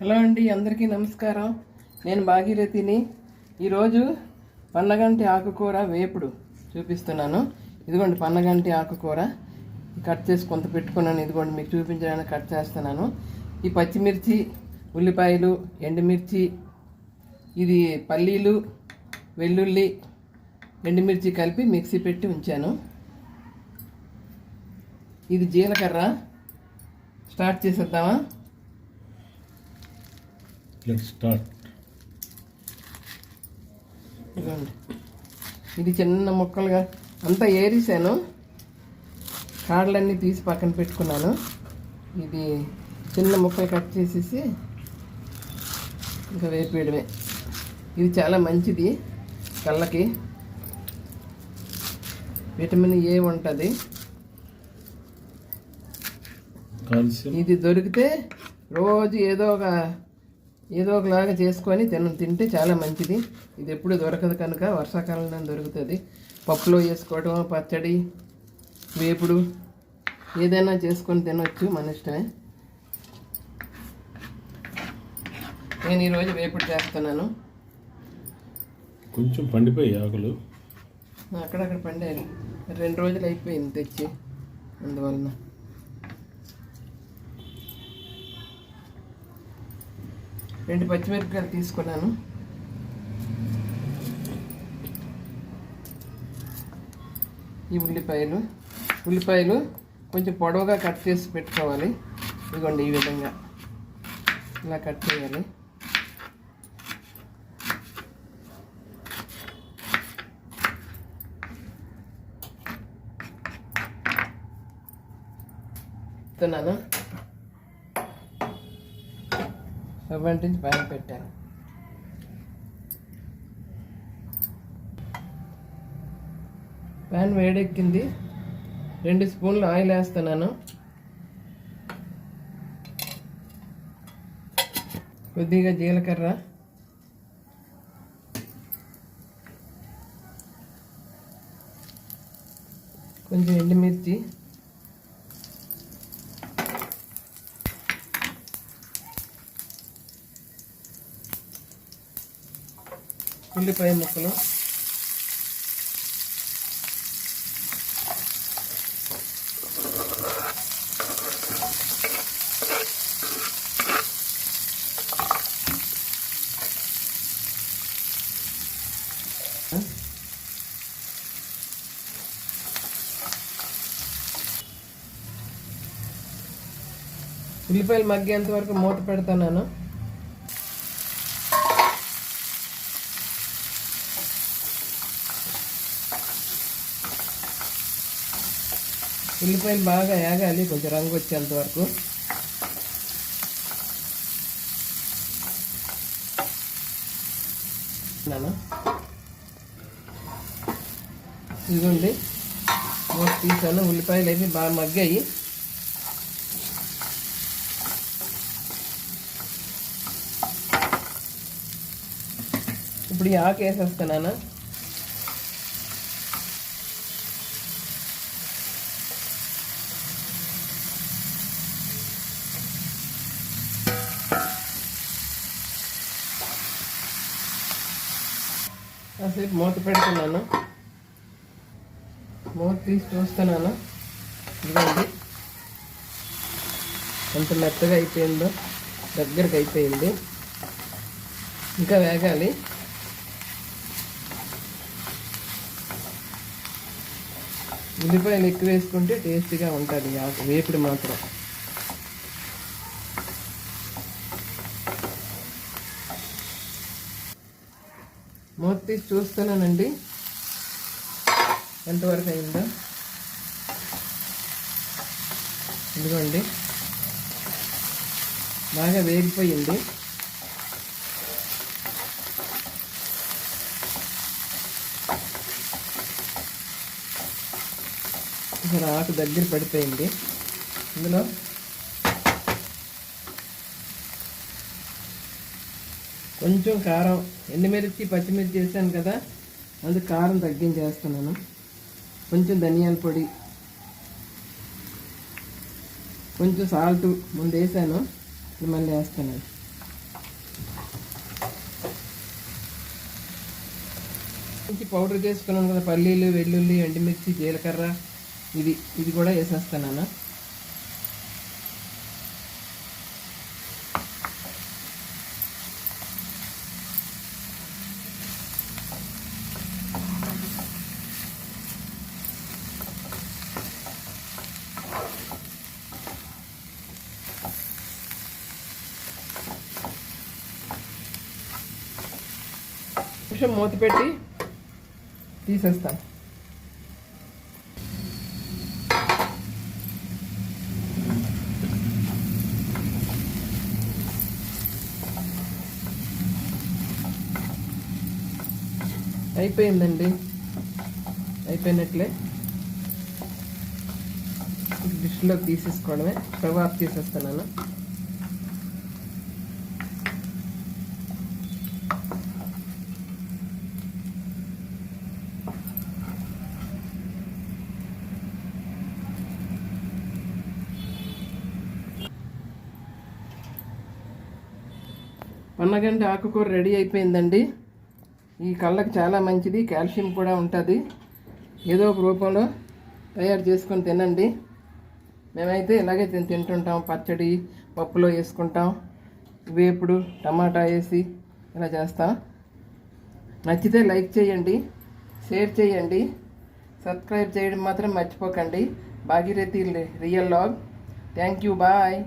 Hello అండి అందరికీ నమస్కారం. నేను భాగీరథిని. ఈరోజు పన్నగంటి ఆకుకూర వేపుడు చూపిస్తున్నాను. ఇదిగోండి పన్నగంటి ఆకుకూర. కట్ చేసి కొంత పెట్టుకున్నాను. ఇదిగోండి మీకు చూపించడానికి కట్ చేస్తున్నాను. ఈ పచ్చిమిర్చి ఉల్లిపాయలు ఎండుమిర్చి ఇది పల్లీలు వెల్లుల్లి ఎండుమిర్చి కలిపి మిక్సీ పెట్టి ఉంచాను. ఇది జీలకర్ర. స్టార్ట్ చేసేద్దామా? లెట్స్ స్టార్ట్ ఇది చిన్న ముక్కలుగా అంతా ఏరిసాను. కాడలన్నీ తీసి పక్కన పెట్టుకున్నాను. ఇది చిన్న ముక్కలు కట్ చేసేసి ఇంకా వేపేయడమే. ఇది చాలా మంచిది కళ్ళకి. విటమిన్ ఏ ఉంటుంది. ఇది దొరికితే రోజు ఏదో ఒక ఏదో ఒకలాగా చేసుకొని తిన తింటే చాలా మంచిది. ఇది ఎప్పుడు దొరకదు కనుక వర్షాకాలంలో దొరుకుతుంది. పప్పులో వేసుకోవడం పచ్చడి వేపుడు ఏదైనా చేసుకొని తినొచ్చు మన ఇష్టమే. నేను ఈరోజు వేపుడు చేస్తున్నాను. కొంచెం పండిపోయి ఆకులు. అక్కడక్కడ పండారు రెండు రోజులు అయిపోయింది తెచ్చి. అందువలన. రెండు పచ్చిమిరపకాయలు తీసుకున్నాను. ఈ ఉల్లిపాయలు ఉల్లిపాయలు కొంచెం పొడవుగా కట్ చేసి పెట్టుకోవాలి. ఇదిగోండి ఈ విధంగా ఇలా కట్ చేయాలి. తిన్నాను? స్టవ్ అంటించి పైన పెట్టాను. ప్యాన్ వేడెక్కింది. రెండు స్పూన్లు ఆయిల్ వేస్తున్నాను. కొద్దిగా జీలకర్ర. కొంచెం ఎండుమిర్చి. ఉల్లిపాయ ముక్కలు. ఉల్లిపాయలు మగ్గేంత వరకు మూత పెడతాను ఉల్లిపాయలు బాగా వేగాలి కొంచెం రంగు వచ్చేంత వరకు. నాన్న. ఇదిగోండి. మూత తీసాను ఉల్లిపాయలు అయితే బాగా మగ్గాయి. ఇప్పుడు ఈ ఆకు వేసేస్తున్నాను కాసేపు మూత పెడుతున్నాను. మూత తీసి చూస్తున్నాను. ఇదిగోండి. ఎంత మెత్తగా అయిపోయిందో దగ్గరకు అయిపోయింది. ఇంకా వేగాలి. ఉల్లిపాయలు ఎక్కువ వేసుకుంటే టేస్టీగా ఉంటుంది. వేపుడు మాత్రం. మూత తీసి చూస్తున్నానండి. ఎంతవరకు అయిందో. ఇదిగోండి. బాగా వేగిపోయింది. ఇక్కడ ఆకు దగ్గర పడిపోయింది. ఇందులో కొంచెం కారం ఎండుమిర్చి పచ్చిమిర్చి వేసాను కదా అందుకు కారం తగ్గించేస్తున్నాను. కొంచెం ధనియాల పొడి కొంచెం సాల్ట్ ముందు వేసాను ఇప్పుడు మళ్ళీ వేస్తున్నాను నుంచి పౌడర్ చేసుకున్నాను కదా పల్లీలు వెల్లుల్లి ఎండుమిర్చి జీలకర్ర ఇది ఇది కూడా వేసేస్తాను నిమిషం మూత పెట్టి తీసేస్తాను అయిపోయిందండి. అయిపోయినట్లే. డిష్లో తీసేసుకోవడమే. స్టవ్ ఆఫ్ చేసేస్తున్నాను పన్నగంటి ఆకుకూర రెడీ అయిపోయిందండి. ఈ కళ్ళకి చాలా మంచిది కాల్షియం కూడా ఉంటుంది. ఏదో ఒక రూపంలో తయారు చేసుకొని తినండి. మేమైతే ఇలాగే తింటుంటాం. పచ్చడి పప్పులో వేసుకుంటాం. వేపుడు టమాటా వేసి ఇలా చేస్తాం. నచ్చితే లైక్ చేయండి షేర్ చేయండి. సబ్స్క్రైబ్ చేయడం మాత్రం మర్చిపోకండి. Bhagirathi real vlog. Thank you bye.